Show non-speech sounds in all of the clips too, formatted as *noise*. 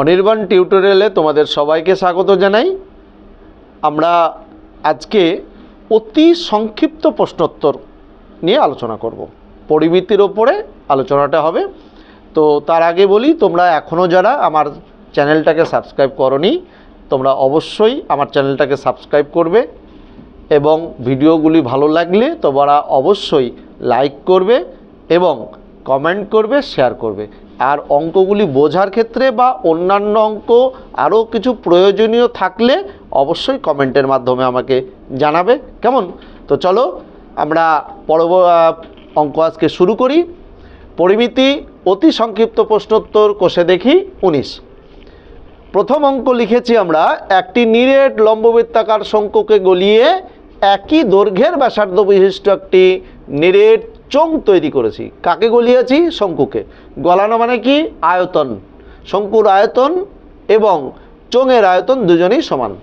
অনির্বাণ টিউটোরিয়ালে তোমাদের সবাইকে স্বাগত জানাই। আমরা আজকে অতি সংক্ষিপ্ত প্রশ্নোত্তর নিয়ে আলোচনা করব। পরিমিতির ওপরে আলোচনাটা হবে। তো তার আগে বলি, তোমরা এখনও যারা আমার চ্যানেলটাকে সাবস্ক্রাইব করনি, তোমরা অবশ্যই আমার চ্যানেলটাকে সাবস্ক্রাইব করবে এবং ভিডিওগুলি ভালো লাগলে তোমরা অবশ্যই লাইক করবে এবং কমেন্ট করবে, শেয়ার করবে। আর অঙ্কগুলি বোঝার ক্ষেত্রে বা অন্যান্য অঙ্ক আরও কিছু প্রয়োজনীয় থাকলে অবশ্যই কমেন্টের মাধ্যমে আমাকে জানাবে। কেমন? তো চলো আমরা পরব অঙ্ক আজকে শুরু করি। পরিমিতি, অতি সংক্ষিপ্ত প্রশ্নোত্তর, কোষে দেখি, উনিশ। প্রথম অঙ্ক লিখেছি আমরা, একটি নিরেট লম্ববৃত্তাকার শঙ্কুকে গলিয়ে একই দৈর্ঘ্যের ব্যাসার্ধ বিশিষ্ট একটি নিরেট চোঙ তৈরি করেছি। কাকে গলিয়েছি? শঙ্কুকে। গলানো মানে কি? আয়তন। শঙ্কুর আয়তন এবং চোঙের আয়তন দুজনেই সমান।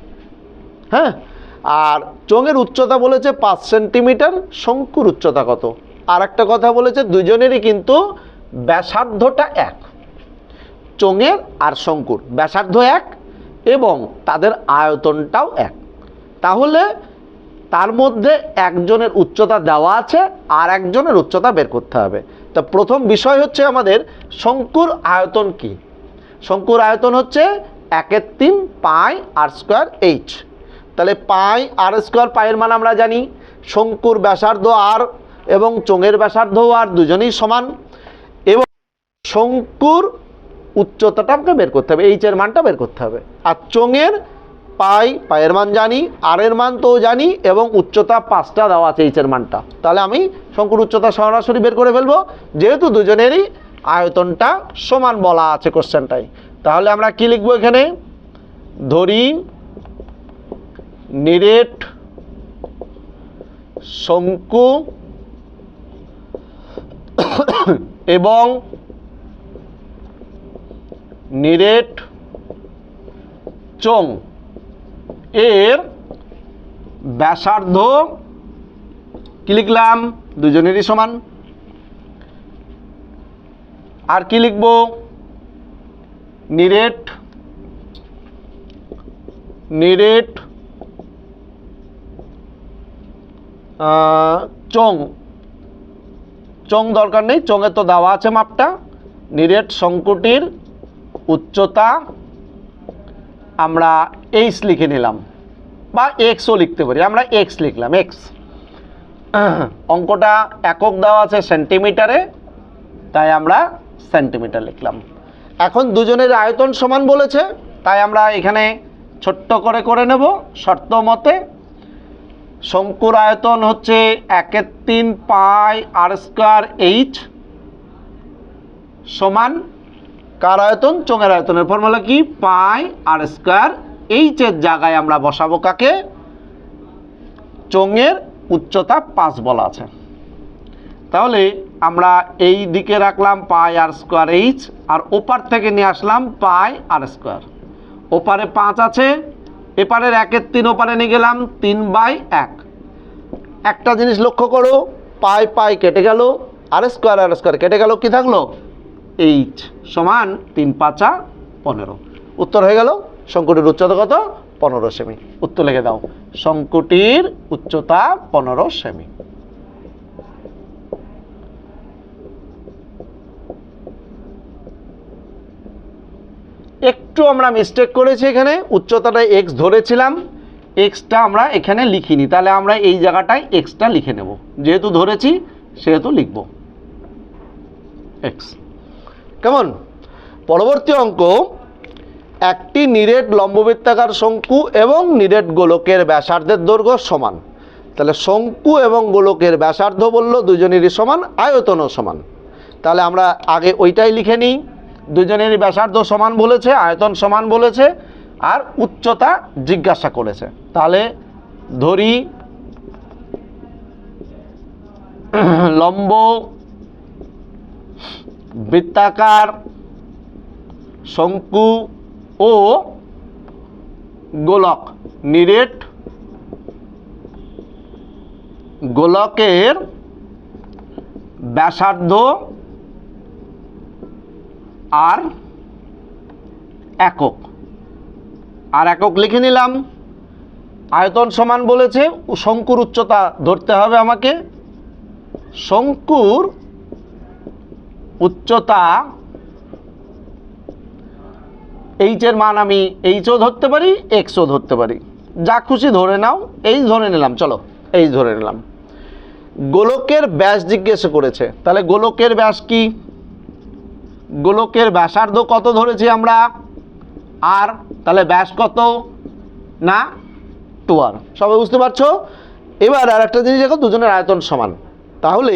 হ্যাঁ? আর চোঙের উচ্চতা বলেছে পাঁচ সেন্টিমিটার, শঙ্কুর উচ্চতা কত? আর একটা কথা বলেছে, দুজনেরই কিন্তু ব্যাসার্ধটা এক। চোঙের আর শঙ্কুর ব্যাসার্ধ এক এবং তাদের আয়তনটাও এক। তাহলে তার মধ্যে একজনের উচ্চতা দেওয়া আছে আর একজনের উচ্চতা বের করতে হবে। তো প্রথম বিষয় হচ্ছে আমাদের শঙ্কুর আয়তন কি? শঙ্কুর আয়তন হচ্ছে একের তিন পাই আর স্কোয়ার এইচ। তাহলে পাই আর স্কোয়ার পায়ের মান আমরা জানি। শঙ্কুর ব্যাসার্ধ আর এবং চোঙের ব্যাসার্ধ আর দুজনেই সমান। এবং শঙ্কুর উচ্চতাটা আমাকে বের করতে হবে এইচের মানটা বের করতে হবে। আর চোঙের পাই, পায়ের মান জানি আর এর মান তো জানি এবং উচ্চতা পাঁচটা দেওয়া আছে এইচের মানটা তাহলে আমি শঙ্কুর উচ্চতা সরাসরি বের করে ফেলব। যেহেতু দুজনেরই আয়তনটা সমান বলা আছে কোশ্চেনটাই তাহলে আমরা কি লিখব এখানে? ধরি, নিরেট শঙ্কু এবং নিরেট চোং এর ব্যাসার্ধ কি লিখলাম? দুজনেরই সমান। আর কি লিখব? নিরেট নিরেট চোং। চোং দরকার নেই চোঙে তো দেওয়া আছে মাপটা। নিরেট শঙ্কুটির উচ্চতা আমরা এইচ লিখে নিলাম, বা এক্সও লিখতে পারি, আমরা এক্স লিখলাম এক্স *clears throat* অঙ্কটা একক দেওয়া আছে সেন্টিমিটারে তাই আমরা সেন্টিমিটার লিখলাম। এখন দুজনের আয়তন সমান বলেছে, তাই আমরা এখানে ছোট্ট করে করে নেব, শর্ত মতে শঙ্কুর আয়তন হচ্ছে একের তিন পাই আর স্কোয়ার এইচ সমান কার আয়তন? চোঙের আয়তনের ফর্মুলা কি? পাই আর স্কোয়ার এইচের জায়গায় আমরা বসাবো কাকে? চোঙের উচ্চতা পাঁচ বলা আছে। তাহলে আমরা এই দিকে রাখলাম পাই আর স্কোয়ার এইচ আর ওপার থেকে নিয়ে আসলাম পাই আর স্কোয়ার ওপারে পাঁচ আছে, এপারের একের তিন ওপারে নিয়ে গেলাম তিন বাই এক। একটা জিনিস লক্ষ্য করো, পাই পাই কেটে গেল আর স্কোয়ার আর স্কোয়ার কেটে গেল, কি থাকল? এইচ সমান তিন পাঁচা পনেরো। উত্তর হয়ে গেল শঙ্কুটির উচ্চতা কত? পনেরো সেমি। উত্তর লিখে দাও। শঙ্কুটির উচ্চতা পনেরো সেমি। একটু আমরা মিস্টেক করেছি এখানে, উচ্চতাটা এক্স ধরেছিলাম এক্সটা আমরা এখানে লিখিনি। তাহলে আমরা এই জায়গাটায় এক্সটা লিখে নেব। যেহেতু ধরেছি, সেহেতু লিখব। এক্স কেমন? পরবর্তী অঙ্ক, একটি নিরেট লম্ববৃত্তাকার শঙ্কু এবং নিরেট গোলকের ব্যাসার্ধের দৈর্ঘ্য সমান। তাহলে শঙ্কু এবং গোলকের ব্যাসার্ধ বলল দুজনেরই সমান, আয়তনও সমান। তাহলে আমরা আগে ওইটাই লিখে নিই। দুজনেরই ব্যাসার্ধ সমান বলেছে, আয়তন সমান বলেছে, আর উচ্চতা জিজ্ঞাসা করেছে। তাহলে ধরি, লম্ব বৃত্তাকার, শঙ্কু ও গোলক। নিরেট গোলকের ব্যাসার্ধ আর একক। আর একক লিখে নিলাম। আয়তন সমান বলেছে, শঙ্কুর উচ্চতা ধরতে হবে আমাকে। শঙ্কুর উচ্চতা এইচের মান আমি এইচও ধরতে পারি এক্সও ধরতে পারি। যা খুশি ধরে নাও এই ধরে নিলাম, চলো এই ধরে নিলাম। গোলকের ব্যাস জিজ্ঞেস করেছে, তাহলে গোলকের ব্যাস কি? গোলকের ব্যাসার্ধ কত ধরেছি আমরা? আর তাহলে ব্যাস কত? না টু আর সবাই বুঝতে পারছ? এবার আর একটা জিনিস দেখো, দুজনের আয়তন সমান। তাহলে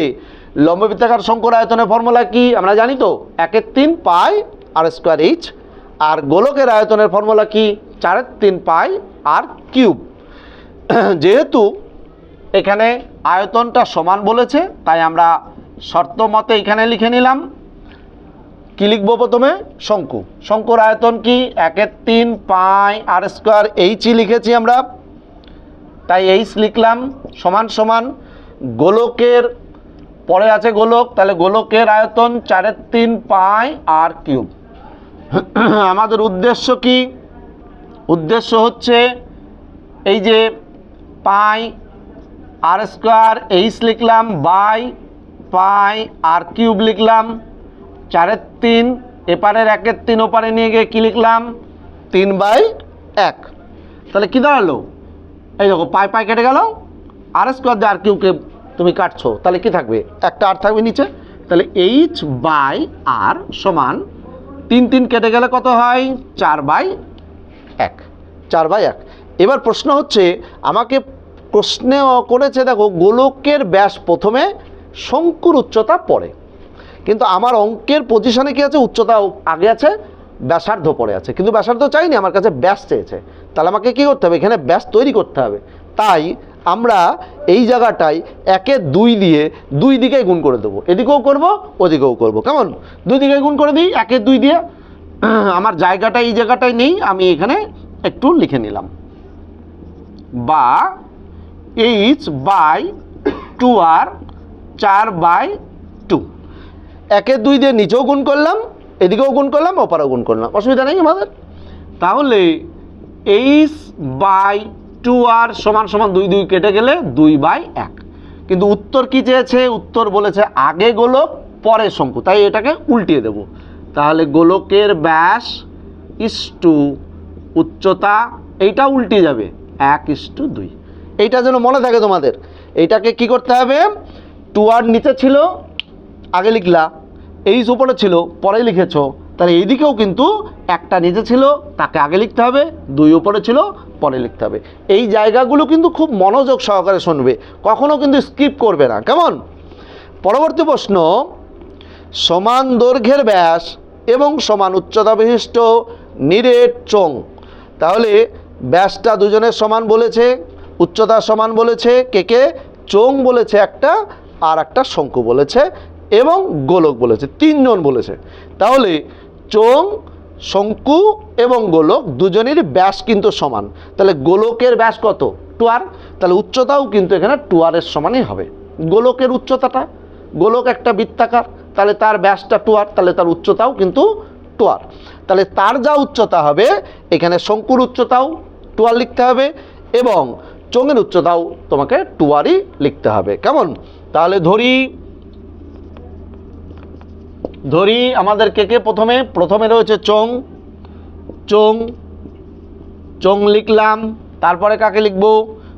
লম্ববৃত্তাকার শঙ্কর আয়তনের ফর্মুলা কি? আমরা জানি তো একের তিন পাই আর স্কোয়ার এইচ। আর গোলকের আয়তনের ফর্মুলা কি? চারের তিন পাই আর কিউব। যেহেতু এখানে আয়তনটা সমান বলেছে, তাই আমরা শর্ত মতে এখানে লিখে নিলাম। কি লিখব প্রথমে? শঙ্কু। শঙ্কুর আয়তন কি? একের তিন পাই আর স্কোয়ার এইচই লিখেছি আমরা। তাই এইচ লিখলাম সমান সমান গোলকের পরে আছে গোলক, তাহলে গোলকের আয়তন চারের তিন পাই আর কিউব। আমাদের উদ্দেশ্য কি? উদ্দেশ্য হচ্ছে এই যে পাই আর স্কোয়ার, এইচ লিখলাম, বাই, পাই আর কিউব লিখলাম, চারের তিন, এপারের একের তিন, ওপারে নিয়ে গিয়ে কী লিখলাম? তিন বাই এক। তাহলে কী দাঁড়াল? এই দেখো, পাই পাই কেটে গেল, আর স্কোয়ার দিয়ে আর কিউকে তুমি কাটছো, তাহলে কি থাকবে? একটা আর থাকবে নিচে। তাহলে এইচ বাই আর সমান তিন তিন কেটে গেলে কত হয়? চার বাই এক। চার বাই এক। এবার প্রশ্ন হচ্ছে, আমাকে প্রশ্নে করেছে, দেখো, গোলকের ব্যাস প্রথমে শঙ্কুর উচ্চতা পরে। কিন্তু আমার অঙ্কের পজিশনে কি আছে? উচ্চতা আগে আছে, ব্যাসার্ধ পরে আছে। কিন্তু ব্যাসার্ধ চাইনি, আমার কাছে ব্যাস চেয়েছে। তাহলে আমাকে কি করতে হবে? এখানে ব্যাস তৈরি করতে হবে। তাই আমরা এই জায়গাটায় একে দুই দিয়ে দুই দিকে গুণ করে দেবো। এদিকেও করব, ওদিকেও করব। কেমন? দুই দিকে গুণ করে দিই, একে দুই দিয়ে। *clears throat* আমার জায়গাটা এই জায়গাটায় নেই, আমি এখানে একটু লিখে নিলাম। বা এইচ বাই টু আর চার বাই টু। একে দুই দিয়ে নিচেও গুণ করলাম, এদিকেও গুণ করলাম, ওপারেও গুণ করলাম। অসুবিধা নেই আমাদের। তাহলে এইচ বাই টু আর সমান সমান দুই দুই কেটে গেলে দুই বাই এক। কিন্তু উত্তর কি চেয়েছে? উত্তর বলেছে আগে গোলক, পরে শঙ্কু। তাই এটাকে উল্টিয়ে দেব। তাহলে গোলকের ব্যাস ইস টু উচ্চতা এইটা উল্টে যাবে, এক ইস টু দুই। এইটা যেন মনে থাকে তোমাদের, এইটাকে কি করতে হবে? টু আর নিচে ছিল, আগে লিখলা। এইচ উপরে ছিল, পরে লিখেছ। তাহলে এইদিকেও কিন্তু একটা নিচে ছিল, তাকে আগে লিখতে হবে। দুই উপরে ছিল পরে লিখতে হবে। এই জায়গাগুলো কিন্তু খুব মনোযোগ সহকারে শুনবে, কখনো কিন্তু স্কিপ করবে না। কেমন? পরবর্তী প্রশ্ন, সমান দৈর্ঘ্যের ব্যাস এবং সমান উচ্চতা বিশিষ্ট নিরেট চোং তাহলে ব্যাসটা দুজনের সমান বলেছে, উচ্চতা সমান বলেছে, কে কে? চোং বলেছে একটা, আর একটা শঙ্কু বলেছে এবং গোলক বলেছে, তিনজন বলেছে। তাহলে চোং শঙ্কু এবং গোলক দুজনের ব্যাস কিন্তু সমান। তাহলে গোলকের ব্যাস কত? টুয়ার। তাহলে উচ্চতাও কিন্তু এখানে টুয়ারের সমানই হবে। গোলকের উচ্চতাটা, গোলক একটা বৃত্তাকার, তাহলে তার ব্যাসটা টুয়ার, তাহলে তার উচ্চতাও কিন্তু টুয়ার। তাহলে তার যা উচ্চতা হবে, এখানে শঙ্কুর উচ্চতাও টুয়ার লিখতে হবে এবং চোঙের উচ্চতাও তোমাকে টুয়ারই লিখতে হবে। কেমন? তাহলে ধরি ধরি আমাদের কে কে প্রথমে? প্রথমে রয়েছে চোং চোং চোং লিখলাম, তারপরে কাকে লিখব?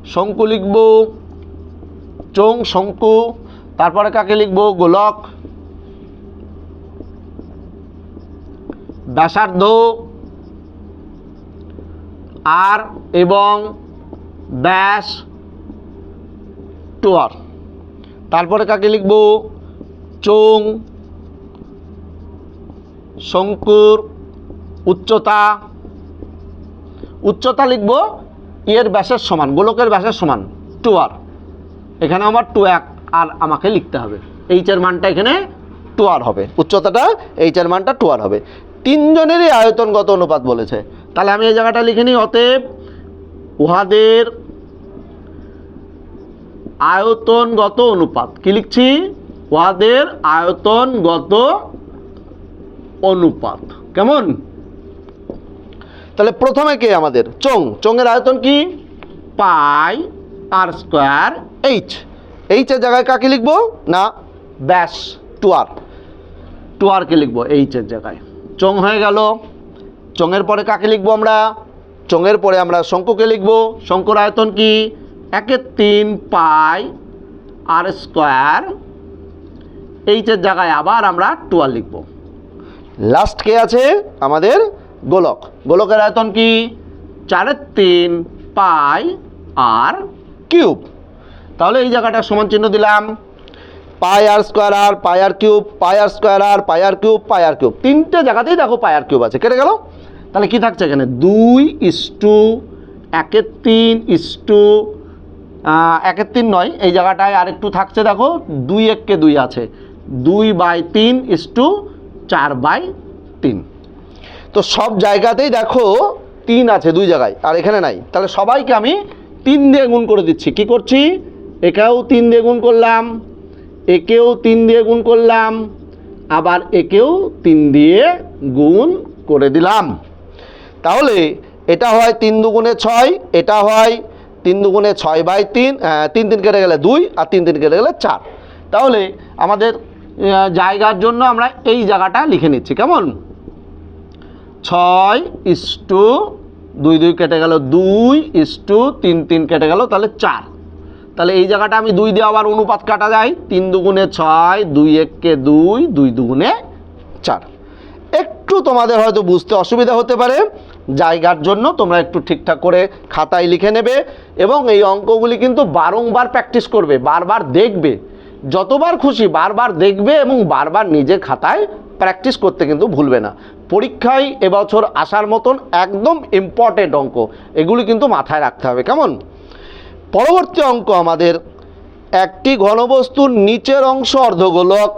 শঙ্কু লিখব, চোং শঙ্কু, তারপরে কাকে লিখব? গোলক ব্যাসার্ধ আর এবং ব্যাস, টুয়ার। তারপরে কাকে লিখব? চোং শঙ্কুর উচ্চতা উচ্চতা লিখব এর ব্যাসের সমান, গোলকের ব্যাসের সমান টু আর এখানে আমার টু এক, আর আমাকে লিখতে হবে। এইচের মানটা এখানে টু আর হবে। উচ্চতাটা এইচের মানটা টু আর হবে। তিনজনেরই আয়তনগত অনুপাত বলেছে। তাহলে আমি এই জায়গাটা লিখে নিই, অতএব উহাদের আয়তনগত অনুপাত। কি লিখছি? উহাদের আয়তনগত অনুপাত। কেমন? তাহলে প্রথমে কে আমাদের? চং। চোঙের আয়তন কি? Pi r square H. এইচের জায়গায় কাকে লিখব? না, ব্যাস টু আর টু আরকে লিখব এইচের জায়গায়। চং হয়ে গেল। চোঙের পরে কাকে লিখব আমরা? চোঙের পরে আমরা শঙ্কুকে লিখব। শঙ্কুর আয়তন কি? একের তিন পাই আর স্কোয়ার। এইচের জায়গায় আবার আমরা টুয়াল লিখব। লাস্ট কে আছে? আমাদের গোলক। গোলকের আয়তন কি? চারের তিন পাই আর কিউব। তাহলে এই জায়গাটা সমান চিহ্ন দিলাম। Pi r square r, pi r cube, pi r square r, pi r cube, pi r cube. তিনটে জায়গাতেই দেখো পাই আর কিউব আছে। কেটে গেল? তাহলে কি থাকছে এখানে? দুই ইস টু, একের তিন ইস টু একের তিন নয়। এই জায়গাটায় আরেকটু থাকছে দেখো। দুই এককে দুই আছে। দুই বাই তিন ইস টু চার বাই তিন। তো সব জায়গাতেই দেখো তিন আছে দুই জায়গায়, আর এখানে নাই। তাহলে সবাইকে আমি তিন দিয়ে গুণ করে দিচ্ছি। কি করছি? একেও তিন দিয়ে গুণ করলাম, একেও তিন দিয়ে গুণ করলাম, আবার একেও তিন দিয়ে গুণ করে দিলাম। তাহলে এটা হয় তিন দুগুণে ছয়, এটা হয় তিন দুগুণে ছয় বাই তিন তিন তিন কেটে গেলে দুই, আর তিন তিন কেটে গেলে চার। তাহলে আমাদের জায়গার জন্য আমরা এই জায়গাটা লিখে নিচ্ছি। কেমন? ছয় ইস টু দুই দুই কেটে গেল দুই ইস টু তিন তিন কেটে গেল তাহলে চার। তাহলে এই জায়গাটা আমি দুই দিয়ে আবার অনুপাত কাটা যায়। তিন দুগুণে ছয়, দুই এককে দুই দুই দুগুণে চার। একটু তোমাদের হয়তো বুঝতে অসুবিধা হতে পারে। জায়গার জন্য তোমরা একটু ঠিকঠাক করে খাতায় লিখে নেবে এবং এই অঙ্কগুলি কিন্তু বারংবার প্র্যাকটিস করবে, বারবার দেখবে। যতবার খুশি বারবার দেখবে এবং বারবার নিজের খাতায় প্র্যাকটিস করতে কিন্তু ভুলবে না। পরীক্ষায় এবছর আসার মতন একদম ইম্পর্টেন্ট অঙ্ক, এগুলি কিন্তু মাথায় রাখতে হবে। কেমন? পরবর্তী অঙ্ক আমাদের, একটি ঘনবস্তুর নিচের অংশ অর্ধগোলক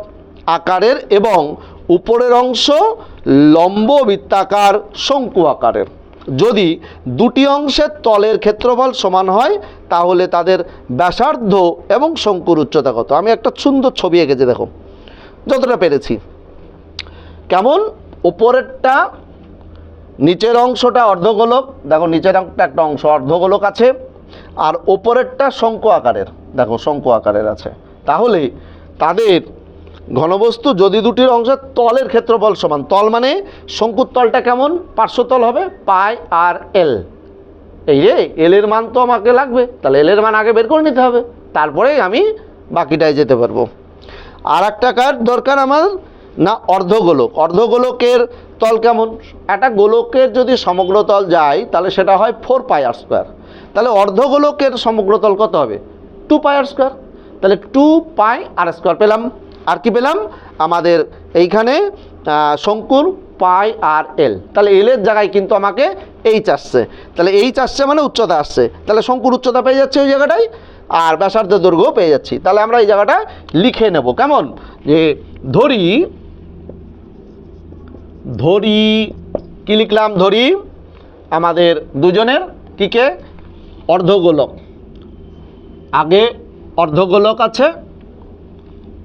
আকারের এবং উপরের অংশ লম্ব বৃত্তাকার শঙ্কু আকারের। যদি দুটি অংশের তলের ক্ষেত্রফল সমান হয়, তাহলে তাদের ব্যাসার্ধ এবং শঙ্কুর উচ্চতা কত? আমি একটা সুন্দর ছবি এঁকেছি, দেখো। যতটা পেরেছি। কেমন? ওপরেরটা নিচের অংশটা অর্ধগোলক। দেখো, নিচের অংশটা একটা অংশ অর্ধগোলক আছে, আর ওপরেরটা শঙ্কু আকারের। দেখো, শঙ্কু আকারের আছে। তাহলে তাদের ঘনবস্তু যদি দুটির অংশ তলের ক্ষেত্রফল সমান, তল মানে শঙ্কুর তলটা কেমন? পার্শ্বতল হবে পাই আর এল। এই রে, এল এর মান তো আমাকে লাগবে, তাহলে এল এর মান আগে বের করে নিতে হবে, তারপরেই আমি বাকিটায় যেতে পারব। আর একটা কার দরকার আমার? না, অর্ধগোলক। অর্ধগোলকের তল কেমন? একটা গোলকের যদি সমগ্র তল যায়, তাহলে সেটা হয় ফোর পাই আর স্কোয়ার। তাহলে অর্ধগোলকের সমগ্র তল কত হবে? Two pi r square. তাহলে টু পাই আর স্কোয়ার পেলাম আর কি পেলাম? আমাদের এইখানে শঙ্কুর পাই আর এল। তাহলে এলের জায়গায় কিন্তু আমাকে এইচ আসছে। তাহলে এইচ আসছে মানে উচ্চতা আসছে। তাহলে শঙ্কুর উচ্চতা পেয়ে যাচ্ছে ওই জায়গাটায়, আর ব্যাসার্ধ দৈর্ঘ্য পেয়ে যাচ্ছি। তাহলে আমরা এই জায়গাটা লিখে নেব। কেমন? যে ধরি ধরি, কি লিখলাম? ধরি, আমাদের দুজনের কিকে অর্ধগোলক। আগে অর্ধগোলক আছে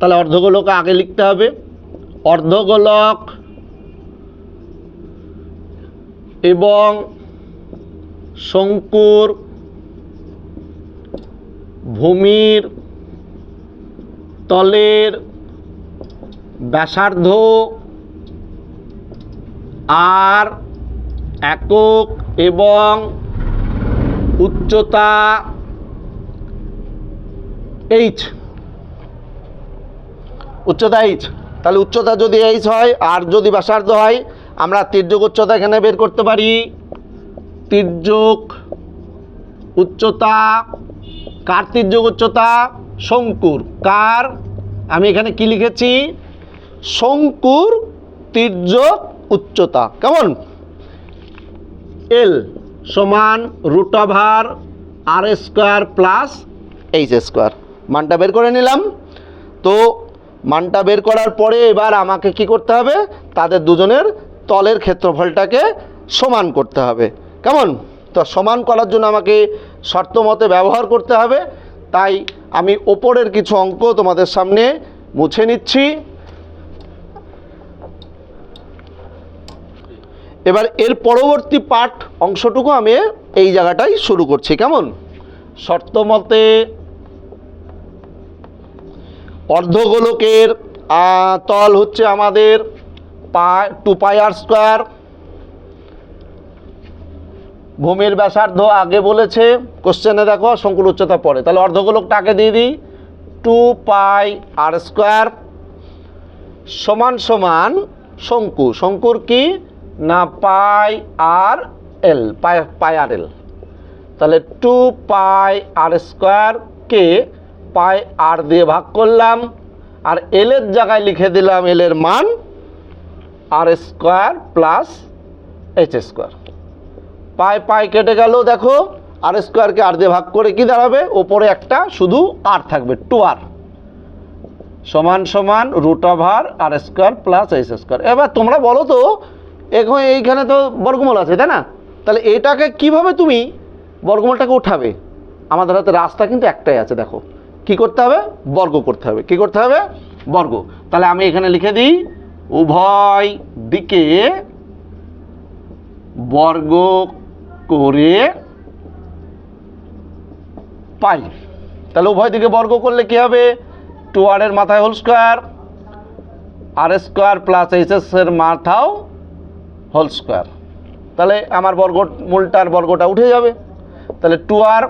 তাহলে অর্ধগোলক আগে লিখতে হবে। অর্ধগোলক এবং শঙ্কুর ভূমির তলের ব্যাসার্ধ আর একক এবং উচ্চতা এইচ উচ্চতা এইচ তাহলে উচ্চতা যদি এইচ হয়, আর যদি ব্যাসার্ধ হয়, আমরা তির্যক উচ্চতা এখানে বের করতে পারি। তির্যক উচ্চতা, কার তির্যক উচ্চতা? শঙ্কুর। কার? আমি এখানে কি লিখেছি? শঙ্কুর তির্যক উচ্চতা। কেমন? এল সমান root over R square plus H square মানটা বের করে নিলাম। তো মানটা বের করার পরে এবার আমাকে কি করতে হবে? তাদের দুজনের তলের ক্ষেত্রফলটাকে সমান করতে হবে। কেমন? তো সমান করার জন্য আমাকে শর্ত মতে ব্যবহার করতে হবে। তাই আমি ওপরের কিছু অঙ্ক তোমাদের সামনে মুছে নিচ্ছি। এবার এর পরবর্তী পাঠ অংশটুকু আমি এই জায়গাটাই শুরু করছি। কেমন? শর্ত মতে অর্ধগোলকের তল হচ্ছে আমাদের পাই টু পাই আর স্কোয়ার। ভূমির ব্যাসার্ধ আগে বলেছে কোশ্চেনে দেখো শঙ্কুর উচ্চতা পড়ে তাহলে অর্ধগোলকটা আগে দিয়ে দিই, টু পাই আর স্কোয়ার সমান সমান শঙ্কু। শঙ্কুর কি? না, পাই আর এল, পাই পাই আর এল। তাহলে টু পাই আর স্কোয়ারকে পাই আর দিয়ে ভাগ করলাম, আর এলের জায়গায় লিখে দিলাম এলের মান R square plus H square pi pi কেটে গেল, দেখো আর স্কোয়ারকে আর দিয়ে ভাগ করে কি দাঁড়াবে? ওপরে একটা শুধু আর থাকবে টু আর সমান সমান root R R square plus H square এবার তোমরা বলো তো, এখন এইখানে তো বর্গমূল আছে, তাই না? তাহলে এটাকে কীভাবে তুমি বর্গমূলটাকে উঠাবে? আমাদের হাতে রাস্তা কিন্তু একটাই আছে, দেখো। কি করতে হবে? বর্গ করতে হবে। কি করতে হবে? বর্গ। তাহলে আমি এখানে লিখে দিই, উভয় দিকে বর্গ করে পাই। তাহলে উভয় দিকে বর্গ করলে কি হবে? টু আর এর মাথায় whole square R square plus H এর মাথাও হোল স্কোয়ার তাহলে আমার বর্গ, মূলটার বর্গটা উঠে যাবে। তাহলে টু আর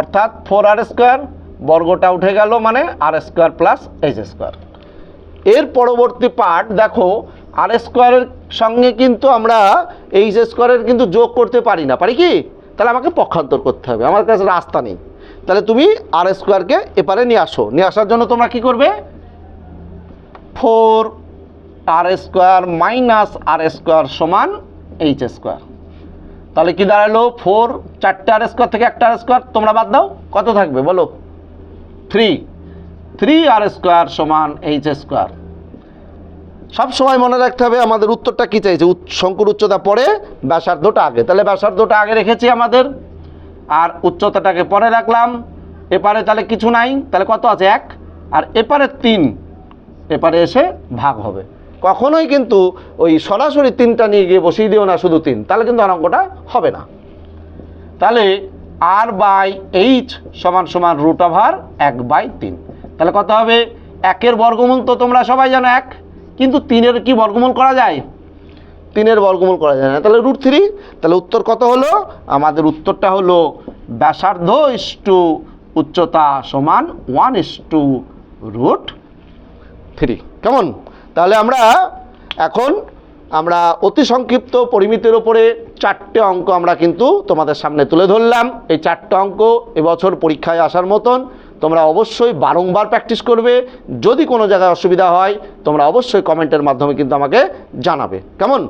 অর্থাৎ ফোর আর স্কোয়ার বর্গটা উঠে গেল মানে R square plus H square. এর পরবর্তী পার্ট, দেখো, আর স্কোয়ারের সঙ্গে কিন্তু আমরা এইচ স্কোয়ারের কিন্তু যোগ করতে পারি না। পারি কি? তাহলে আমাকে পক্ষান্তর করতে হবে, আমার কাছে রাস্তা নেই। তাহলে তুমি আর স্কোয়ারকে এপারে নিয়ে আসো। নিয়ে আসার জন্য তোমরা কি করবে? Four R square minus R square সমান এইচ স্কোয়ার। তাহলে কি দাঁড়াল? ফোর, চারটে আর স্কোয়ার থেকে একটা আর স্কোয়ার, তোমরা বাদ দাও। কত থাকবে? বলো। থ্রি থ্রি আর স্কোয়ার সমান এইচ স্কোয়ার সব সময় মনে রাখতে হবে আমাদের উত্তরটা কি চাইছে? শঙ্কুর উচ্চতা পরে, ব্যাসার্ধটা আগে। তাহলে ব্যাসার্ধটা আগে রেখেছি আমাদের। আর উচ্চতাটাকে পরে রাখলাম। এপারে তাহলে কিছু নাই। তাহলে কত আছে? এক। আর এপারে তিন। এপারে এসে ভাগ হবে। কখনোই কিন্তু ওই সরাসরি তিনটা নিয়ে গিয়ে বসিয়ে দিও না শুধু তিন। তাহলে কিন্তু আর অঙ্কটা হবে না। তাহলে আর বাই এইচ সমান সমান রুট ওভার এক বাই তিন। তাহলে কত হবে? একের বর্গমূল তো তোমরা সবাই জানো এক। কিন্তু তিনের কি বর্গমূল করা যায়? তিনের বর্গমূল করা যায় না। তাহলে রুট থ্রি তাহলে উত্তর কত হলো? আমাদের উত্তরটা হলো ব্যাসার্ধ ইস টু উচ্চতা সমান one is two root three কেমন? তাহলে আমরা এখন আমরা অতি সংক্ষিপ্ত পরিমিতির ওপরে চারটে অঙ্ক আমরা কিন্তু তোমাদের সামনে তুলে ধরলাম। এই চারটে অঙ্ক এবছর পরীক্ষায় আসার মতন তোমরা অবশ্যই বারংবার প্র্যাকটিস করবে। যদি কোনো জায়গায় অসুবিধা হয়, তোমরা অবশ্যই কমেন্টের মাধ্যমে কিন্তু আমাকে জানাবে। কেমন?